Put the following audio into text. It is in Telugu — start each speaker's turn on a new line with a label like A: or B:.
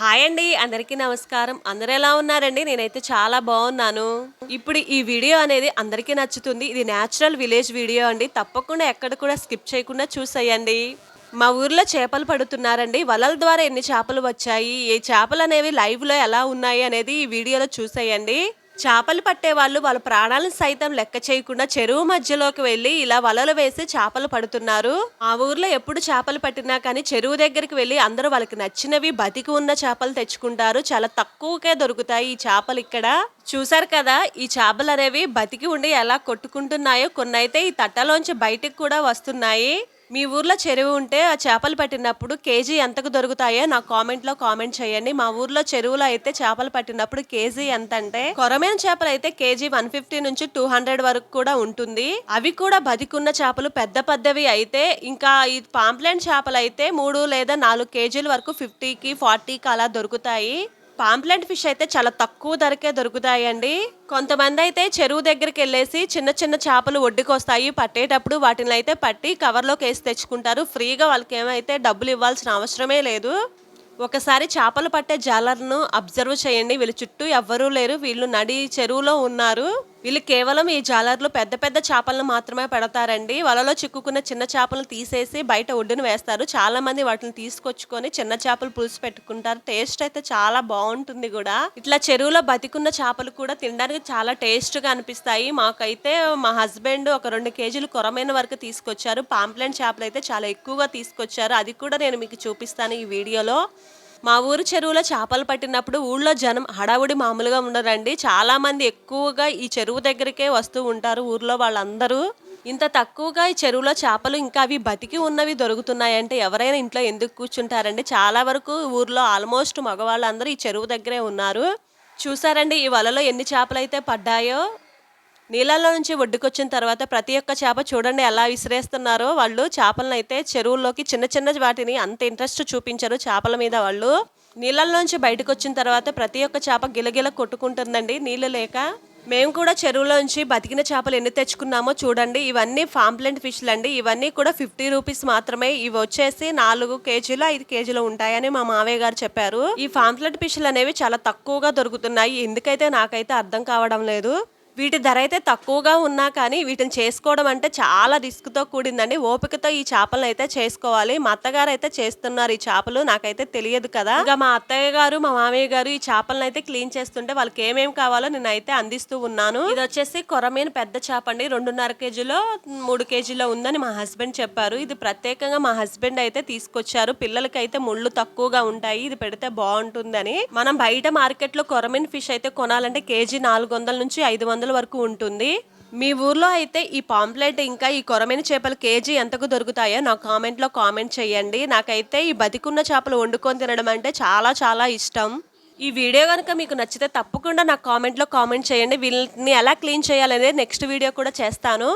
A: హాయ్ అండి అందరికీ నమస్కారం. అందరు ఎలా ఉన్నారండి? నేనైతే చాలా బాగున్నాను. ఇప్పుడు ఈ వీడియో అనేది అందరికీ నచ్చుతుంది. ఇది న్యాచురల్ విలేజ్ వీడియో అండి. తప్పకుండా ఎక్కడ కూడా స్కిప్ చేయకుండా చూసేయండి. మా ఊర్లో చేపలు పడుతున్నారండి. వలల ద్వారా ఎన్ని చేపలు వచ్చాయి? ఏ చేపలు అనేవి లైవ్లో ఎలా ఉన్నాయి అనేది ఈ వీడియోలో చూసేయండి. చేపలు పట్టే వాళ్ళు వాళ్ళ ప్రాణాలను సైతం లెక్క చేయకుండా చెరువు మధ్యలోకి వెళ్ళి ఇలా వలలు వేసి చేపలు పడుతున్నారు. ఆ ఊర్లో ఎప్పుడు చేపలు పట్టినా కానీ చెరువు దగ్గరికి వెళ్ళి అందరూ వాళ్ళకి నచ్చినవి బతికి ఉన్న చేపలు తెచ్చుకుంటారు. చాలా తక్కువకే దొరుకుతాయి ఈ చేపలు ఇక్కడ. చూసారు కదా ఈ చేపలు అనేవి బతికి ఉండి ఎలా కొట్టుకుంటున్నాయో కొన్ని అయితే ఈ తట్టలోంచి బయటికి కూడా వస్తున్నాయి. మీ ఊర్లో చెరువు ఉంటే ఆ చేపలు పట్టినప్పుడు కేజీ ఎంతకు దొరుకుతాయో నా కామెంట్లో కామెంట్ చేయండి. మా ఊర్లో చెరువులో అయితే చేపలు పట్టినప్పుడు కేజీ ఎంత అంటే కొరమైన చేపలు అయితే కేజీ వన్ ఫిఫ్టీ నుంచి టూ హండ్రెడ్ వరకు కూడా ఉంటుంది. అవి కూడా బతికున్న చేపలు పెద్ద పెద్దవి అయితే ఇంకా ఈ పాంప్లెంట్ చేపలు అయితే మూడు లేదా నాలుగు కేజీల వరకు ఫిఫ్టీకి ఫార్టీకి అలా దొరుకుతాయి. పాంప్లెంట్ ఫిష్ అయితే చాలా తక్కువ ధరకే దొరుకుతాయండి. కొంతమంది అయితే చెరువు దగ్గరికి వెళ్ళేసి చిన్న చిన్న చేపలు ఒడ్డుకొస్తాయి. పట్టేటప్పుడు వాటిని అయితే పట్టి కవర్లోకి వేసి తెచ్చుకుంటారు. ఫ్రీగా వాళ్ళకి ఏమైతే డబ్బులు ఇవ్వాల్సిన అవసరమే లేదు. ఒకసారి చేపలు పట్టే జాలర్ను అబ్జర్వ్ చేయండి. వీళ్ళ చుట్టూ ఎవ్వరూ లేరు. వీళ్ళు నడి చెరువులో ఉన్నారు. వీళ్ళు కేవలం ఈ జాలర్లు పెద్ద పెద్ద చేపలను మాత్రమే పెడతారండి. వలలో చిక్కుకున్న చిన్న చేపలు తీసేసి బయట ఒడ్డును వేస్తారు. చాలా మంది వాటిని తీసుకొచ్చుకొని చిన్న చేపలు పులుసు పెట్టుకుంటారు. టేస్ట్ అయితే చాలా బాగుంటుంది కూడా. ఇట్లా చెరువులో బతికున్న చేపలు కూడా తినడానికి చాలా టేస్ట్గా అనిపిస్తాయి. మాకైతే మా హస్బెండ్ ఒక రెండు కేజీలు కొరమైన వరకు తీసుకొచ్చారు. పాంప్లెంట్ చేపలు అయితే చాలా ఎక్కువగా తీసుకొచ్చారు. అది కూడా నేను మీకు చూపిస్తాను ఈ వీడియోలో. మా ఊరు చెరువులో చేపలు పట్టినప్పుడు ఊళ్ళో జనం హడావుడి మామూలుగా ఉండరండి. చాలామంది ఎక్కువగా ఈ చెరువు దగ్గరికే వస్తూ ఉంటారు. ఊర్లో వాళ్ళందరూ ఇంత తక్కువగా ఈ చెరువులో చేపలు ఇంకా అవి బతికి ఉన్నవి దొరుకుతున్నాయంటే ఎవరైనా ఇంట్లో ఎందుకు కూర్చుంటారండి? చాలా వరకు ఊర్లో ఆల్మోస్ట్ మగవాళ్ళందరూ ఈ చెరువు దగ్గరే ఉన్నారు. చూసారండి ఈ వలలో ఎన్ని చేపలు అయితే పడ్డాయో? నీళ్ళల్లో నుంచి ఒడ్డుకొచ్చిన తర్వాత ప్రతి ఒక్క చేప చూడండి ఎలా విసిరేస్తున్నారో వాళ్ళు. చేపలను అయితే చెరువుల్లోకి చిన్న చిన్న వాటిని అంత ఇంట్రెస్ట్ చూపించరు చేపల మీద వాళ్ళు. నీళ్ళల్లోంచి బయటకు వచ్చిన తర్వాత ప్రతి ఒక్క చేప గిలగిల కొట్టుకుంటుందండి నీళ్ళు లేక. మేము కూడా చెరువులోంచి బతికిన చేపలు ఎన్ని తెచ్చుకున్నామో చూడండి. ఇవన్నీ ఫాంప్లెంట్ ఫిష్లు అండి ఇవన్నీ కూడా ఫిఫ్టీ రూపీస్ మాత్రమే. ఇవి వచ్చేసి నాలుగు కేజీలు ఐదు కేజీలు ఉంటాయని మా మావయ్య గారు చెప్పారు. ఈ ఫాంప్లెంట్ ఫిష్లు అనేవి చాలా తక్కువగా దొరుకుతున్నాయి. ఎందుకైతే నాకైతే అర్థం కావడం లేదు. వీటి ధర అయితే తక్కువగా ఉన్నా కానీ వీటిని చేసుకోవడం అంటే చాలా రిస్క్తో కూడిందండి. ఓపికతో ఈ చేపలను అయితే చేసుకోవాలి. మా అత్తగారు అయితే చేస్తున్నారు ఈ చేపలు. నాకైతే తెలియదు కదా. ఇంకా మా అత్తయ్య గారు మా మామయ్య గారు ఈ చేపలను అయితే క్లీన్ చేస్తుంటే వాళ్ళకి ఏమేమి కావాలో నేను అయితే అందిస్తూ ఉన్నాను. ఇది వచ్చేసి కొరమైన పెద్ద చేప అండి. రెండున్నర కేజీలో మూడు కేజీలో ఉందని మా హస్బెండ్ చెప్పారు. ఇది ప్రత్యేకంగా మా హస్బెండ్ అయితే తీసుకొచ్చారు. పిల్లలకి అయితే ముళ్ళు తక్కువగా ఉంటాయి. ఇది పెడితే బాగుంటుందని. మనం బయట మార్కెట్లో కొరమైన ఫిష్ అయితే కొనాలంటే కేజీ నాలుగు వందల నుంచి ఐదు వందల వరకు ఉంటుంది. మీ ఊర్లో అయితే ఈ పాంప్లెట్ ఇంకా ఈ కొరమైన చేపలు కేజీ ఎంతకు దొరుకుతాయో నా కామెంట్లో కామెంట్ చేయండి. నాకైతే ఈ బతికున్న చేపలు వండుకొని తినడం అంటే చాలా చాలా ఇష్టం. ఈ వీడియో కనుక మీకు నచ్చితే తప్పకుండా నా కామెంట్లో కామెంట్ చేయండి. వీళ్ళని ఎలా క్లీన్ చేయాలనేది నెక్స్ట్ వీడియో కూడా చేస్తాను.